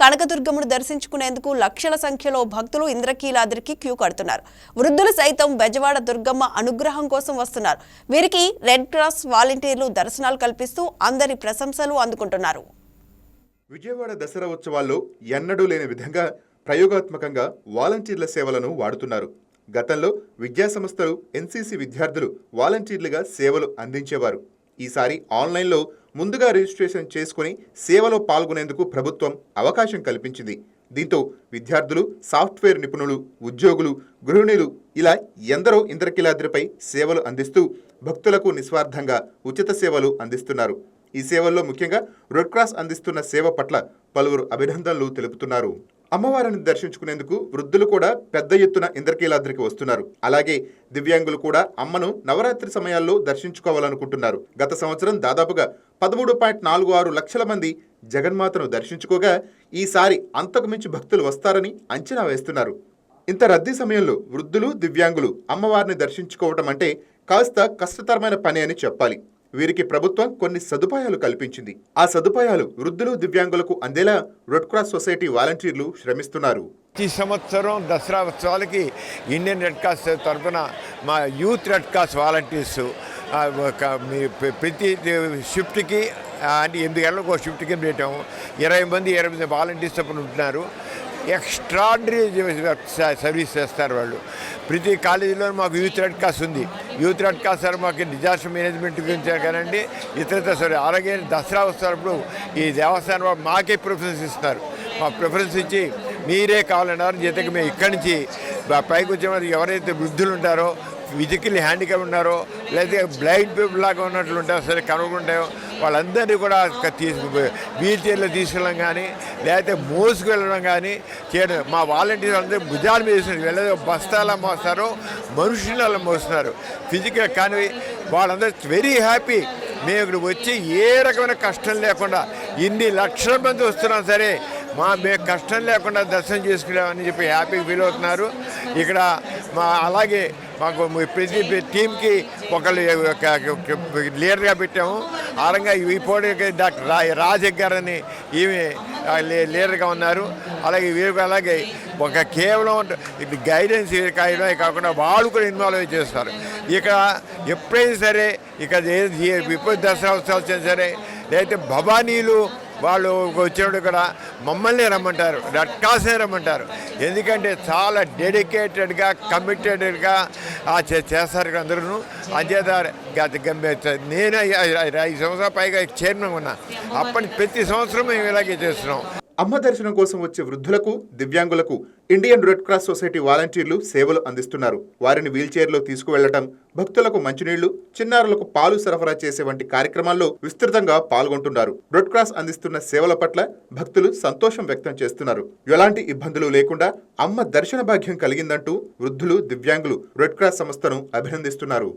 కనకదుర్గమ్మను దర్శించుకునేందుకు లక్షల సంఖ్యలో భక్తులు ఇంద్రకీలాద్రికి క్యూ కడుతున్నారు. వృద్ధులు సైతం బెజవాడ దుర్గమ్మ అనుగ్రహం కోసం వస్తున్నారు. వీరికి రెడ్ క్రాస్ వాలంటీర్లు దర్శనాలు కల్పిస్తూ అందరి ప్రశంసలు అందుకుంటున్నారు. విజయవాడ దసరా ఉత్సవాల్లో ఎన్నడూ లేని విధంగా ప్రయోగాత్మకంగా వాలంటీర్ల సేవలను వాడుతున్నారు. గతంలో విద్యాసంస్థలు ఎన్సీసీ విద్యార్థులు వాలంటీర్లుగా సేవలు అందించేవారు. ఈసారి ఆన్లైన్లో ముందుగా రిజిస్ట్రేషన్ చేసుకుని సేవలో పాల్గొనేందుకు ప్రభుత్వం అవకాశం కల్పించింది. దీంతో విద్యార్థులు సాఫ్ట్వేర్ నిపుణులు ఉద్యోగులు గృహిణులు ఇలా ఎందరో ఇంద్రకిలాద్రిపై సేవలు అందిస్తూ భక్తులకు నిస్వార్థంగా ఉచిత సేవలు అందిస్తున్నారు. ఈ సేవల్లో ముఖ్యంగా రెడ్ క్రాస్ అందిస్తున్న సేవ పట్ల పలువురు అభినందనలు తెలుపుతున్నారు. అమ్మవారిని దర్శించుకునేందుకు వృద్ధులు కూడా పెద్ద ఎత్తున ఇంద్రకీలాద్రికి వస్తున్నారు. అలాగే దివ్యాంగులు కూడా అమ్మను నవరాత్రి సమయాల్లో దర్శించుకోవాలనుకుంటున్నారు. గత సంవత్సరం దాదాపుగా పదమూడు పాయింట్ నాలుగు ఆరు లక్షల మంది జగన్మాతను దర్శించుకోగా ఈసారి అంతకుమించి భక్తులు వస్తారని అంచనా వేస్తున్నారు. ఇంత రద్దీ సమయంలో వృద్ధులు దివ్యాంగులు అమ్మవారిని దర్శించుకోవటం అంటే కాస్త కష్టతరమైన పని అని చెప్పాలి. వీరికి ప్రభుత్వం కొన్ని సదుపాయాలు కల్పించింది. ఆ సదుపాయాలు వృద్ధులు దివ్యాంగులకు అందేలా రెడ్ క్రాస్ సొసైటీ వాలంటీర్లు శ్రమిస్తున్నారు. ప్రతి సంవత్సరం దసరా ఉత్సవాలకి ఇండియన్ రెడ్ క్రాస్ తరఫున మా యూత్ రెడ్ క్రాస్ వాలంటీర్స్ ప్రతి షిఫ్ట్కి అంటే ఎనిమిది గంటలకు ఒక షిఫ్ట్ కింద పెట్టాము ఇరవై మంది ఇరవై మంది వాలంటీర్స్ తప్పన ఉంటున్నారు. ఎక్స్ట్రాడినరీ సర్వీస్ చేస్తారు వాళ్ళు. ప్రతి కాలేజీలో మాకు యూత్ రెడ్ కాస్ ఉంది. యూత్ రెడ్ కాస్ట్ సార్ మాకు డిజాస్టర్ మేనేజ్మెంట్ గురించి కానండి ఇతరత సరే అలాగే దసరా వస్తున్నప్పుడు ఈ దేవస్థానం వాళ్ళు మాకే ప్రిఫరెన్స్ ఇస్తున్నారు. మా ప్రిఫరెన్స్ ఇచ్చి మీరే కావాలన్నారు. జతకి మేము ఇక్కడి నుంచి పైకి వచ్చే ఎవరైతే వృద్ధులు ఉంటారో ఫిజికల్లీ హ్యాండిక్యాప్ ఉన్నారో లేదా బ్లైండ్ పీపుల్ లాగా ఉన్నట్లు ఉంటారో సరే కనుగొంటే వాళ్ళందరినీ కూడా క- తీసు వీల్ చైర్లో తీసుకెళ్ళడం కానీ లేకపోతే మోసుకు వెళ్ళడం కానీ చేయడం. మా వాలంటీర్లు అందరూ భుజాల మీద వేసిన వెళ్ళేదో బస్తాలా మోస్తారో మనుషులు అలా మోస్తున్నారు. ఫిజికల్ కానీ వాళ్ళందరూ వెరీ హ్యాపీ మేము ఇక్కడ వచ్చి ఏ రకమైన కష్టం లేకుండా ఇన్ని లక్షల మంది వస్తున్నాం సరే మా మేము కష్టం లేకుండా దర్శనం చేసుకున్నామని చెప్పి హ్యాపీగా ఫీల్ అవుతున్నారు. ఇక్కడ మా అలాగే మాకు ప్రతి టీంకి ఒకళ్ళు ఒక లీడర్గా పెట్టాము. ఆ రంగా ఈ డాక్టర్ రా రాజక్ గారని ఈమె లీడర్గా ఉన్నారు. అలాగే వీరికి అలాగే ఒక కేవలం ఇది గైడెన్స్ కాయడమే కాకుండా వాళ్ళు కూడా ఇన్వాల్వ్ చేస్తారు. ఇక్కడ ఎప్పుడైనా సరే ఇక్కడ ఏ- ఏ- విపత్తు దసరా ఉత్సవాలు సరే లేకపోతే భవానీలు వాళ్ళు వచ్చినప్పుడు ఇక్కడ. మమ్మల్ని రమ్మంటారు. రట్కాసే రమ్మంటారు. ఎందుకంటే చాలా డెడికేటెడ్గా కమిటెడ్గా చేస్తారు ఇక్కడ అందరూ అంచేత గత నేను ఐదు సంవత్సరాల పైగా చైర్మన్ ఉన్నా. అప్పటి ప్రతి సంవత్సరం మేము ఇలాగే చేస్తున్నాం. అమ్మ దర్శనం కోసం వచ్చే వృద్ధులకు దివ్యాంగులకు ఇండియన్ రెడ్ క్రాస్ సొసైటీ వాలంటీర్లు సేవలు అందిస్తున్నారు. వారిని వీల్చైర్లో తీసుకువెళ్ళటం భక్తులకు మంచినీళ్ళు చిన్నారులకు పాలు సరఫరా చేసే వంటి కార్యక్రమాల్లో విస్తృతంగా పాల్గొంటున్నారు. రెడ్ క్రాస్ అందిస్తున్న సేవల పట్ల భక్తులు సంతోషం వ్యక్తం చేస్తున్నారు. ఎలాంటి ఇబ్బందులు లేకుండా అమ్మ దర్శన భాగ్యం కలిగిందంటూ వృద్ధులు దివ్యాంగులు రెడ్ క్రాస్ సంస్థను అభినందిస్తున్నారు.